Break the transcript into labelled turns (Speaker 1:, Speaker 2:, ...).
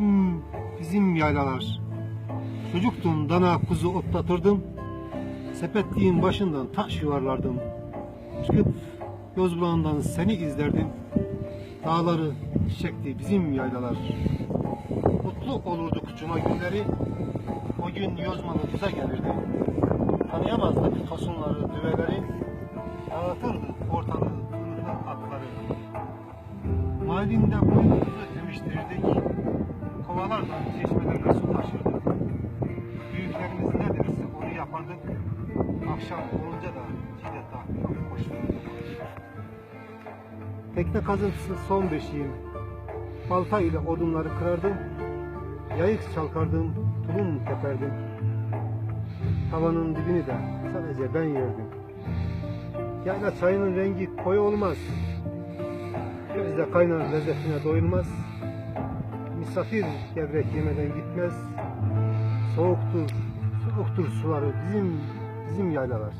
Speaker 1: Bizim, bizim yaylalar. Çocuktun dana kuzu otlatırdım. Sepetliğin başından taş yuvarlardım. Çıkıp göz bulağından seni izlerdim. Dağları çiçekti bizim yaylalar. Mutlu olurduk cuma günleri. O gün yozmalı bize gelirdi. Tanıyamazdık tosunları, düveleri. Dağıtırdı ortalığı kırıklı atları. Mahallinde boynumuzu emiştirirdik. Kovalardan çeşmelerle su taşırdık. Büyüklerimiz ne derse onu yapardık. Akşam olunca da cide koştururduk. Tekne kazıntısı son beşiğim. Balta ile odunları kırardım. Yayık çalkardım, tulum teperdim. Tavanın dibini de sadece ben yerdim. Yayla çayının rengi koyu olmaz. Gözde kaynar lezzetine doyulmaz. Misafir gevrek yemeden gitmez. Soğuktur, soğuktur suları bizim bizim yaylalar.